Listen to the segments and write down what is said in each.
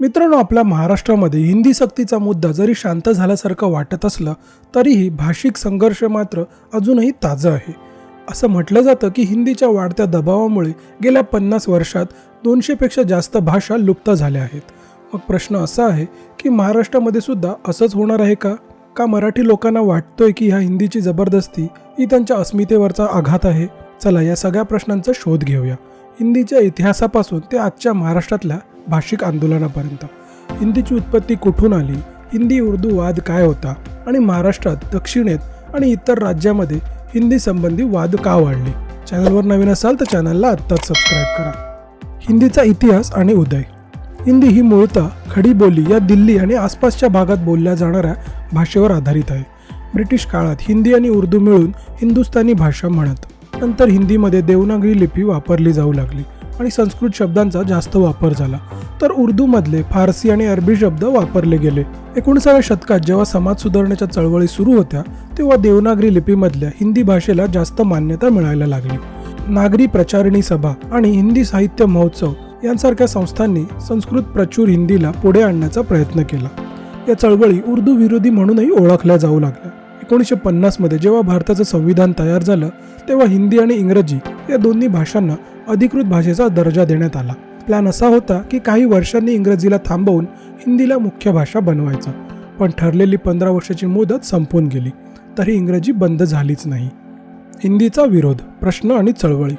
मित्रांनो आपल्या महाराष्ट्रामध्ये हिंदी सक्तीचा मुद्दा जरी शांत झाल्यासारखं वाटत असलं तरीही भाषिक संघर्ष मात्र अजूनही ताजं आहे. असं म्हटलं जातं की हिंदीच्या वाढत्या दबावामुळे गेल्या पन्नास वर्षात दोनशेपेक्षा जास्त भाषा लुप्त झाल्या आहेत. मग प्रश्न असा आहे की महाराष्ट्रामध्ये सुद्धा असंच होणार आहे का? का मराठी लोकांना वाटतोय की ह्या हिंदीची जबरदस्ती ही त्यांच्या अस्मितेवरचा आघात आहे? चला या सगळ्या प्रश्नांचा शोध घेऊया. हिंदीच्या इतिहासापासून ते आजच्या महाराष्ट्रातल्या भाषिक आंदोलनापर्यंत. हिंदीची उत्पत्ती कुठून आली? हिंदी उर्दू वाद काय होता? आणि महाराष्ट्रात दक्षिणेत आणि इतर राज्यामध्ये हिंदी संबंधी वाद का वाढले? चॅनलवर नवीन असाल तर चॅनलला आत्ताच सबस्क्राईब करा. हिंदीचा इतिहास आणि उदय. हिंदी ही मूळतः खडी बोली या दिल्ली आणि आसपासच्या भागात बोलल्या जाणाऱ्या भाषेवर आधारित आहे. ब्रिटिश काळात हिंदी आणि उर्दू मिळून हिंदुस्थानी भाषा म्हणत नंतर हिंदीमध्ये देवनागरी लिपी वापरली जाऊ लागली. आणि संस्कृत शब्दांचा जास्त वापर झाला. तर उर्दूमधले फारसी आणि अरबी शब्द वापरले गेले. एकोणीसाव्या शतकात जेव्हा समाज सुधारण्याच्या चळवळी सुरू होत्या तेव्हा देवनागरी लिपीमधल्या हिंदी भाषेला जास्त मान्यता मिळायला लागली. नागरी प्रचारिणी सभा आणि हिंदी साहित्य महोत्सव यांसारख्या संस्थांनी संस्कृत प्रचूर हिंदीला पुढे आणण्याचा प्रयत्न केला. या चळवळी उर्दू विरोधी म्हणूनही ओळखल्या जाऊ लागल्या. एकोणीसशे पन्नासमध्ये जेव्हा भारताचं संविधान तयार झालं तेव्हा हिंदी आणि इंग्रजी या दोन्ही भाषांना अधिकृत भाषेचा दर्जा देण्यात आला. प्लॅन असा होता की काही वर्षांनी इंग्रजीला थांबवून हिंदीला मुख्य भाषा बनवायचा. पण ठरलेली पंधरा वर्षाची मुदत संपून गेली. तरी इंग्रजी बंद झालीच नाही. हिंदीचा विरोध प्रश्न आणि चळवळी.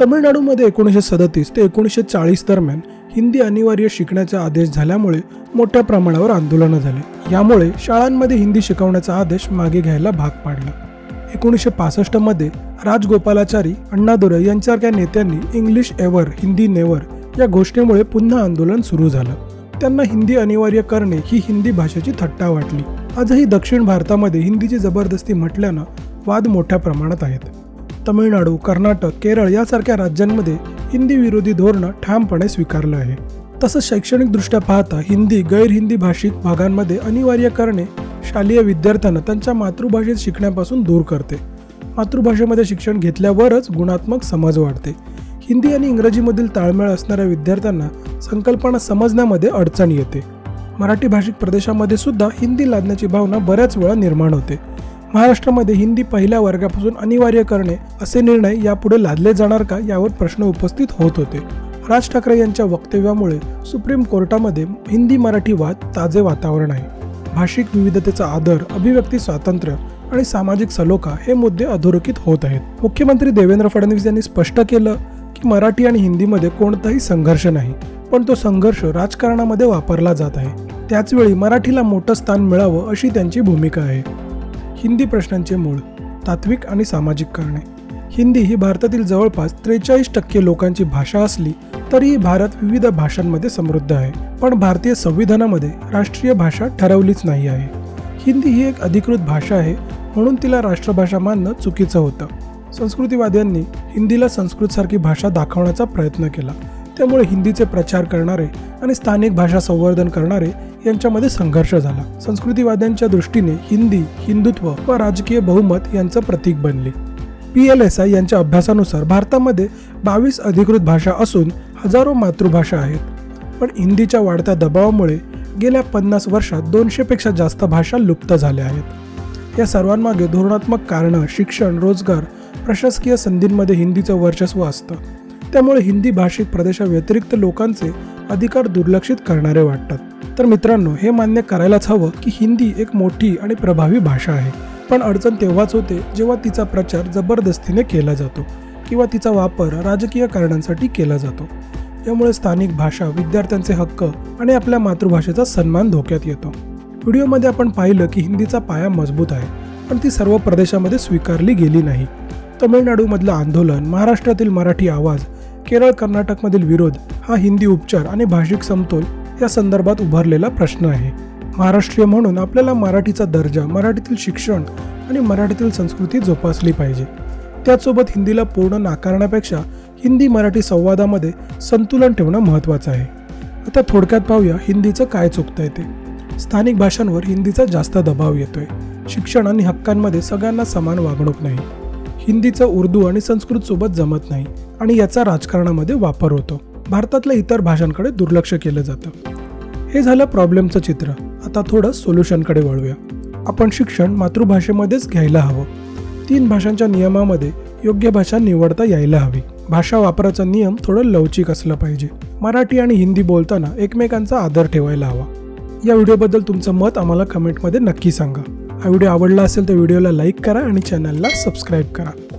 तमिळनाडूमध्ये एकोणीसशे सदतीस ते एकोणीसशे चाळीस दरम्यान हिंदी अनिवार्य शिकण्याचा आदेश झाल्यामुळे मोठ्या प्रमाणावर आंदोलनं झाली. यामुळे शाळांमध्ये हिंदी शिकवण्याचा आदेश मागे घ्यायला भाग पाडला. एकोणीसशे पासष्टमध्ये राजगोपालाचारी अण्णादुरई यांच्यासारख्या नेत्यांनी इंग्लिश एव्हर हिंदी नेवर या घोषणेमुळे पुन्हा आंदोलन सुरू झालं. त्यांना हिंदी अनिवार्य करणे ही हिंदी भाषेची थट्टा वाटली. आजही दक्षिण भारतामध्ये हिंदीची जबरदस्ती म्हटल्यानं वाद मोठ्या प्रमाणात आहेत. तमिळनाडू कर्नाटक केरळ यासारख्या राज्यांमध्ये हिंदी विरोधी धोरणं ठामपणे स्वीकारलं आहे. तसंच शैक्षणिकदृष्ट्या पाहता हिंदी गैर हिंदी भाषिक भागांमध्ये अनिवार्य करणे शालेय विद्यार्थ्यांना त्यांच्या मातृभाषेत शिकण्यापासून दूर करते. मातृभाषेमध्ये शिक्षण घेतल्यावरच गुणात्मक समज वाढते. हिंदी आणि इंग्रजीमधील ताळमेळ असणाऱ्या विद्यार्थ्यांना संकल्पना समजण्यामध्ये अडचण येते. मराठी भाषिक प्रदेशामध्ये सुद्धा हिंदी लादण्याची भावना बऱ्याच वेळा निर्माण होते. महाराष्ट्रामध्ये हिंदी पहिल्या वर्गापासून अनिवार्य करणे असे निर्णय यापुढे लादले जाणार का यावर प्रश्न उपस्थित होत होते. राज ठाकरे यांच्या वक्तव्यामुळे सुप्रीम कोर्टामध्ये हिंदी मराठी वाद ताजे वातावरण आहे. भाषिक विविधतेचा आदर अभिव्यक्ती स्वातंत्र्य आणि सामाजिक सलोखा हे मुद्दे अधोरेखित होत आहेत. मुख्यमंत्री देवेंद्र फडणवीस यांनी स्पष्ट केलं की मराठी आणि हिंदीमध्ये कोणताही संघर्ष नाही पण तो संघर्ष राजकारणामध्ये वापरला जात आहे. त्याचवेळी मराठीला मोठं स्थान मिळावं अशी त्यांची भूमिका आहे. हिंदी प्रश्नांचे मूळ तात्विक आणि सामाजिक कारणे. हिंदी ही भारतातील जवळपास त्रेचाळीस टक्के लोकांची भाषा असली तरीही भारत विविध भाषांमध्ये समृद्ध आहे पण भारतीय संविधानामध्ये राष्ट्रीय भाषा ठरवलीच नाही आहे. हिंदी ही एक अधिकृत भाषा आहे म्हणून तिला राष्ट्रभाषा मानणं चुकीचं होतं. संस्कृतीवाद्यांनी हिंदीला संस्कृतसारखी भाषा दाखवण्याचा प्रयत्न केला. त्यामुळे हिंदीचे प्रचार करणारे आणि स्थानिक भाषा संवर्धन करणारे यांच्यामध्ये संघर्ष झाला. संस्कृतीवाद्यांच्या दृष्टीने हिंदी हिंदुत्व व राजकीय बहुमत यांचं प्रतीक बनले. पी एल एस आय यांच्या अभ्यासानुसार भारतामध्ये बावीस अधिकृत भाषा असून हजारो मातृभाषा आहेत. पण हिंदीच्या वाढत्या दबावामुळे गेल्या पन्नास वर्षात दोनशेपेक्षा जास्त भाषा लुप्त झाल्या आहेत. या सर्वांमागे धोरणात्मक कारणं शिक्षण रोजगार प्रशासकीय संधींमध्ये हिंदीचं वर्चस्व असतं. त्यामुळे हिंदी भाषिक प्रदेशाव्यतिरिक्त लोकांचे अधिकार दुर्लक्षित करणारे वाटतात. तर मित्रांनो हे मान्य करायलाच हवं की हिंदी एक मोठी आणि प्रभावी भाषा आहे. पण अडचण तेव्हाच होते जेव्हा तिचा प्रचार जबरदस्तीने केला जातो. किंवा तिचा वापर राजकीय कारणांसाठी केला जातो. यामुळे स्थानिक भाषा विद्यार्थ्यांचे हक्क आणि आपल्या मातृभाषेचा सन्मान धोक्यात येतो. व्हिडिओमध्ये आपण पाहिलं की हिंदीचा पाया मजबूत आहे पण ती सर्व प्रदेशामध्ये स्वीकारली गेली नाही. तमिळनाडूमधलं आंदोलन महाराष्ट्रातील मराठी आवाज केरळ कर्नाटकमधील विरोध हा हिंदी उपचार आणि भाषिक समतोल या संदर्भात उभारलेला प्रश्न आहे. महाराष्ट्रीय म्हणून आपल्याला मराठीचा दर्जा मराठीतील शिक्षण आणि मराठीतील संस्कृती जोपासली पाहिजे. त्याचसोबत हिंदीला पूर्ण नाकारण्यापेक्षा हिंदी मराठी संवादामध्ये संतुलन ठेवणं महत्त्वाचं आहे. आता थोडक्यात पाहूया हिंदीचं काय चुकतं येते स्थानिक भाषांवर हिंदीचा जास्त दबाव येतोय. शिक्षण आणि हक्कांमध्ये सगळ्यांना समान वागणूक नाही. हिंदीचं उर्दू आणि संस्कृतसोबत जमत नाही आणि याचा राजकारणामध्ये वापर होतो. भारतातल्या इतर भाषांकडे दुर्लक्ष केलं जातं. हे झालं प्रॉब्लेमचं चित्र. आता थोडं सोल्युशनकडे वळूया. आपण शिक्षण मातृभाषेमध्येच घ्यायला हवं. तीन भाषांच्या नियमामध्ये योग्य भाषा निवडता यायला हवी. भाषा वापराचा नियम थोडं लवचिक असलं पाहिजे. मराठी आणि हिंदी बोलताना एकमेकांचा आदर ठेवायला हवा. या व्हिडिओबद्दल तुमचं मत आम्हाला कमेंटमध्ये नक्की सांगा. हा व्हिडिओ आवडला असेल तर व्हिडिओला लाईक करा आणि चॅनलला सबस्क्राईब करा.